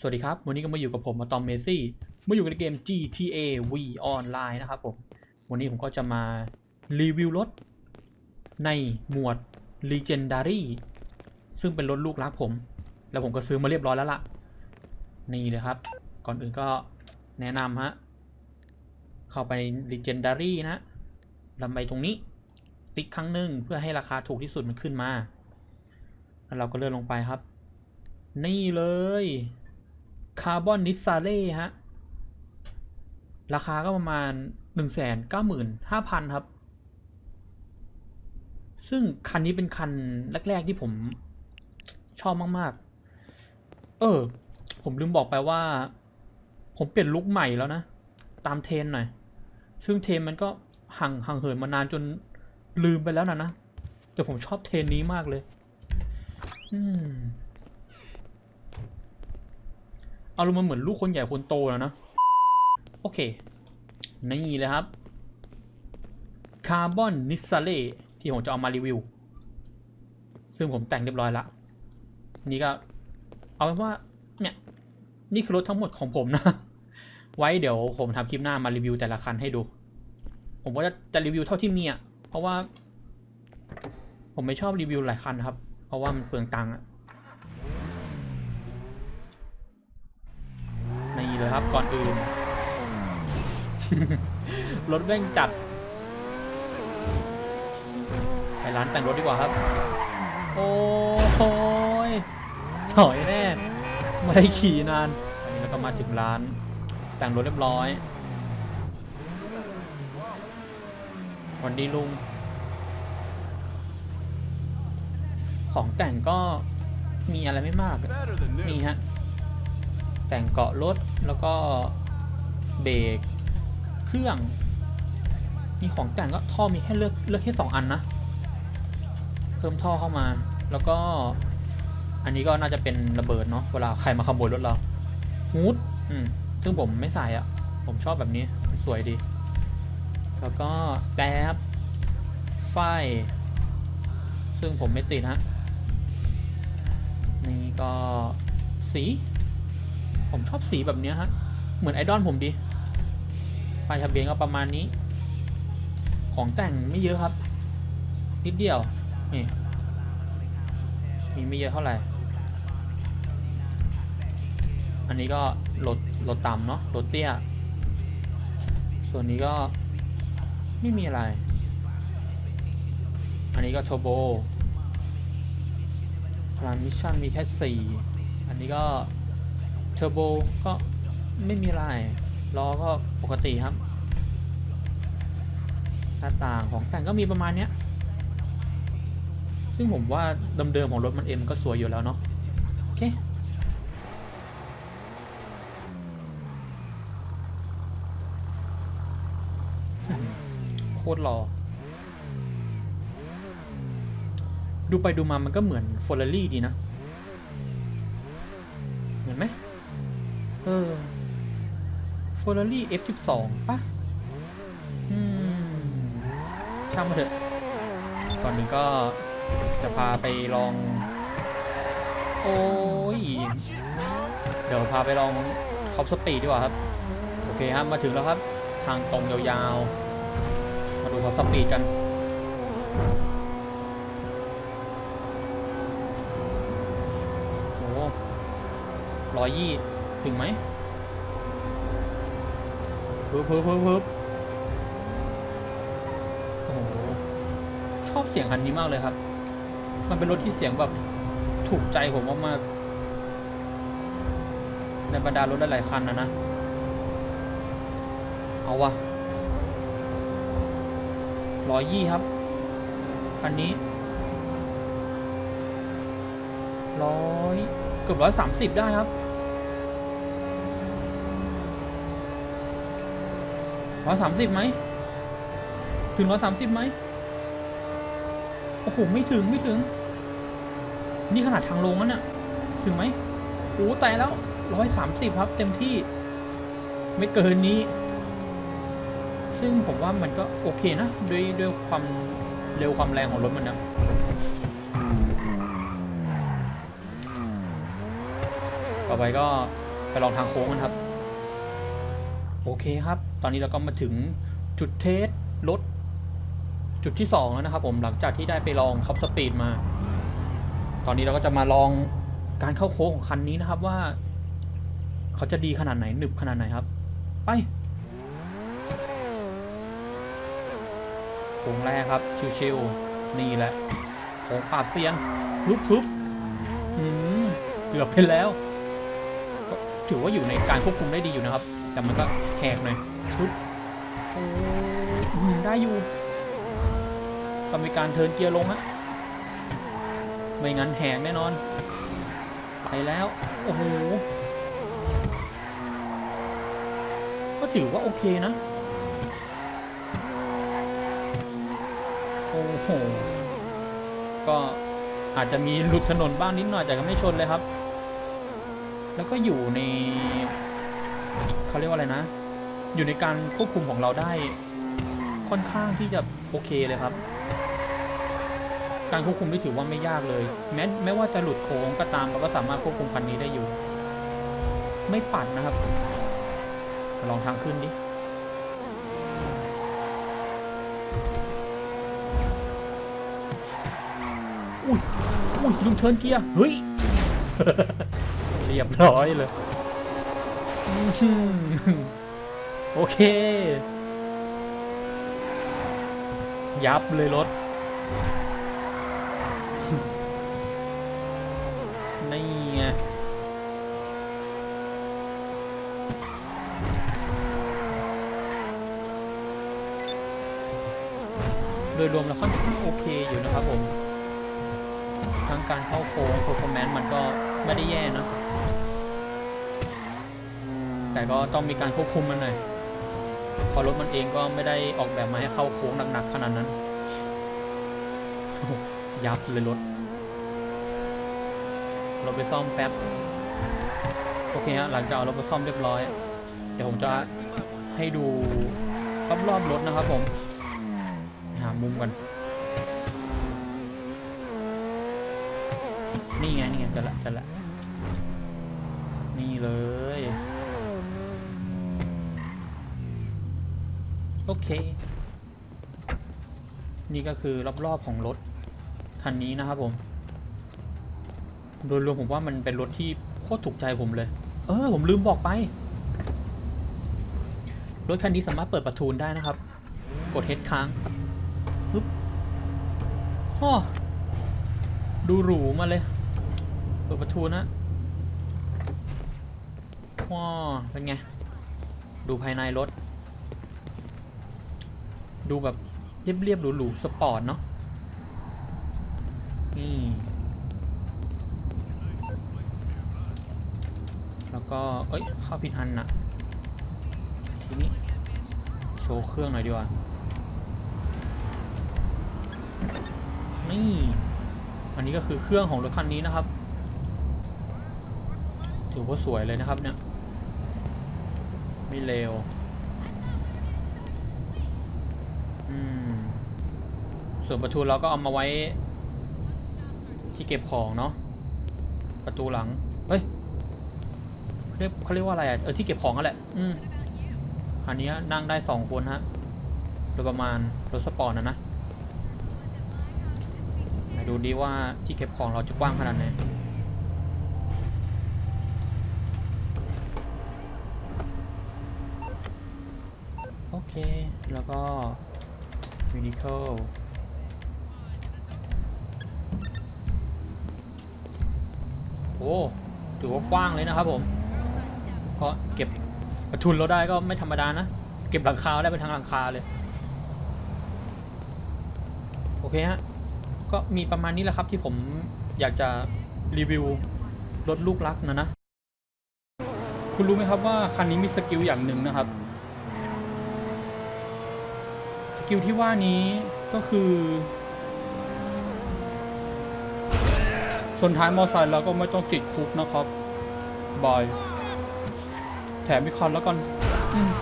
สวัสดีครับ วันนี้ก็มาอยู่กับผมมาตอมเมซี่ มาอยู่ในเกม GTA V Online นะครับผม วันนี้ผมก็จะมารีวิวรถในหมวด Legendary ซึ่งเป็นรถลูกรักผม แล้วผมก็ซื้อมาเรียบร้อยแล้วล่ะ นี่เลยครับ ก่อนอื่นก็แนะนำฮะ เข้าไป Legendary นะลำไปตรงนี้ ติ๊กครั้งหนึ่งเพื่อให้ราคาถูกที่สุดมันขึ้นมา แล้วเราก็เลื่อนลงไปครับ นี่เลย คาร์บอนนิสซาเล่ฮะ ราคาก็ประมาณหนึ่งแสนเก้าหมื่นห้าพันครับ ซึ่งคันนี้เป็นคันแรก ๆ ที่ผมชอบมาก ๆ เออ ผมลืมบอกไปว่า ผมเปลี่ยนลุคใหม่แล้วนะ ตามเทรนหน่อย ซึ่งเทรนมันก็ห่างห่างเหินมานานจนลืมไปแล้วนะนะ แต่ผมชอบเทรนนี้มากเลย อืม อารมณ์มันเหมือนลูกคนใหญ่คนโตแล้วนะ โอเค นี่เลยครับ คาร์บอนนิสซาเล่ที่ผมจะเอามารีวิว ซึ่งผมแต่งเรียบร้อยละ นี่ก็ เอาเป็นว่า เนี่ย นี่คือรถทั้งหมดของผมนะ ไว้เดี๋ยวผมทำคลิปหน้ามารีวิวแต่ละคันให้ดู ผมก็จะจะรีวิวเท่าที่มีอะ เพราะว่า ผมไม่ชอบรีวิวหลายคันครับ เพราะว่ามันเปลืองตังค์อะ ครับ ก่อนอื่น รถแว่งจัด ไปร้านแต่งรถดีกว่าครับ โอ้โหถอยแน่ ไม่ได้ขี่นานอันนี้เราก็มาถึงร้าน แต่งรถเรียบร้อยสวันดีลุง ของแต่งก็มีอะไรไม่มาก Better than นี่ new. ฮะ แต่งเกาะรถแล้วก็เบรกเครื่อง มีของแต่งก็ท่อมีแค่เลือกเลือกแค่สองอันนะ เพิ่มท่อเข้ามา แล้วก็ อันนี้ก็น่าจะเป็นระเบิดเนาะเวลาใครมาขโมยรถเราฮูดอืมซึ่งผมไม่ใส่อะผมชอบแบบนี้สวยดี แล้วก็แก๊บไฟ ซึ่งผมไม่ติดฮะนี่ก็สี ผมชอบสีแบบเนี้ยฮะ เหมือนไอดอลผมดีป้ายทะเบียนก็ประมาณนี้ ของแต่งไม่เยอะครับ นิดเดียวนี่มีไม่เยอะเท่าไหร่ อันนี้ก็รถรถต่ำเนาะรถเตี้ย ส่วนนี้ก็ไม่มีอะไร อันนี้ก็โทโบพลังมิชชั่นมีแค่สี่ อันนี้ก็ เทอร์โบก็ไม่มีอะไรล้อก็ปกติครับหน้าต่างของแต่งก็มีประมาณเนี้ย ซึ่งผมว่าเดิมๆของรถมันเอ็มก็สวยอยู่แล้วเนาะโอเคโคตรหล่อดูไปดูมามันก็เหมือนฟอร์เรี่ดีนะ เหมือนไหม เออ Ferrari F12 ปะอืมช่างมาเถอะ ก่อนหนึ่งก็จะพาไปลอง โอ้ย เดี๋ยวพาไปลองท็อปสปีดดีกว่าครับ โอเคครับ มาถึงแล้วครับ ทางตรงยาวๆ มาดูท็อปสปีดกันโอ้ร้อยยี่ถึงไหมึบพึบพึบพึบโอ้โหชอบเสียงคันนี้มากเลยครับ มันเป็นรถที่เสียงแบบถูกใจผมมากๆในบรรดารถหลายๆคันนะนะ เอาวะร้อยยี่ครับ คันนี้ร้อยเกือบร้อยสามสิบได้ครับ ร้อยสามสิบไหม ถึงร้อยสามสิบไหม โอ้โห ไม่ถึงไม่ถึง นี่ขนาดทางลงนั่นน่ะ ถึงไหมโอ้แต่แล้วร้อยสามสิบครับ เต็มที่ ไม่เกินนี้ ซึ่งผมว่ามันก็โอเคนะ ด้วยด้วยความเร็วความแรงของรถมันนะต่อไปก็ไปลองทางโค้งกันครับ โอเคครับ อนนี้เราก็มาถึงจุดเทสรถจุดที่สองแล้วนะครับผมหลังจากที่ได้ไปลองท็อปสปีดมา ตอนนี้เราก็จะมาลองการเข้าโค้งของคันนี้นะครับว่า เขาจะดีขนาดไหนหนึบขนาดไหนครับ ไปโค้งแรกครับชิวๆนี่แหละโค้งปราบเซียนฮึบฮึบอืมเกือบไปแล้ว ถือว่าอยู่ในการควบคุมได้ดีอยู่นะครับ แต่มันก็แหกหน่อย ฮึบโอ้อืมได้อยู่ก็มีการเทินเกียร์ลงฮะไม่งั้นแหกแน่นอน ไปแล้ว โอ้โห ก็ถือว่าโอเคนะ โอ้โห ก็อาจจะมีหลุดถนนบ้างนิดหน่อยแต่ก็ไม่ชนเลยครับ แล้วก็อยู่ในเขาเรียกว่าอะไรนะ อยู่ในการควบคุมของเราได้ ค่อนข้างที่จะโอเคเลยครับ การควบคุมที่ถือว่าไม่ยากเลย แม้แม้ว่าจะหลุดโค้งก็ตามเราก็สามารถควบคุมคันนี้ได้อยู่ ไม่ปัดนะครับ ลองทางขึ้นดิอุ้ยอุ้ยลืมเทิร์นเกียร์เฮ้ยเรียบร้อยเลย โอเค ยับเลยรถ นี่ไงโดยรวมแล้วค่อนข้างโอเคอยู่นะครับผม ทั้งการเข้าโค้ง performance มันก็ไม่ได้แย่นะ แต่ก็ต้องมีการควบคุมมันหน่อย พอรถมันเองก็ไม่ได้ออกแบบมาให้เข้าโค้งหนักๆขนาดนั้น ยับเลยรถเราไปซ่อมแป๊บ โอเคฮะหลังจากเอารถไปซ่อมเรียบร้อย เดี๋ยวผมจะให้ดูรอบๆรถนะครับผม หามุมกันนี่ไงนี่ไงจะละจะละนี่เลย โอเค นี่ก็คือรอบๆของรถคันนี้นะครับผม โดยรวมผมว่ามันเป็นรถที่โคตรถูกใจผมเลย เออ ผมลืมบอกไป รถคันนี้สามารถเปิดประตูได้นะครับ กดเฮดค้างปึ๊บฮ่อดูหรูมาเลย เปิดประตูนะว้าเป็นไง ดูภายในรถ ดูแบบเรียบๆหรูๆสปอร์ตเนาะนี่แล้วก็ เอ้ย เข้าผิดอันน่ะทีนี้ โชว์เครื่องหน่อยดีกว่า นี่ อันนี้ก็คือเครื่องของรถคันนี้นะครับ ถือว่าสวยเลยนะครับเนี่ย ไม่เลว อืมส่วนประตูเราก็เอามาไว้ ที่เก็บของเนาะประตูหลังเฮ้ยเรียกเขาเรียกว่าอะไรอะเออที่เก็บของนั่นแหละอืมอันนี้นั่งได้สองคนฮะโดยประมาณรถสปอร์ตนะนะไหนดูดีว่าที่เก็บของเราจะกว้างขนาดไหนโอเค แล้วก็ medical โอ้ถือว่ากว้างเลยนะครับผมเพราะเก็บทุนเราได้ก็ไม่ธรรมดานะ เก็บหลังคาได้เป็นทั้งหลังคาเลย โอเคฮะ ก็มีประมาณนี้แหละครับที่ผมอยากจะรีวิวรถลูกรักนะนะ คุณรู้ไหมครับว่าคันนี้มีสกิลอย่างหนึ่งนะครับ ส กิลที่ว่านี้ก็คือชนท้ายมอไซค์แล้วก็ไม่ต้องติดคุกนะครับบายแถมอีกคันแล้วกัน อืม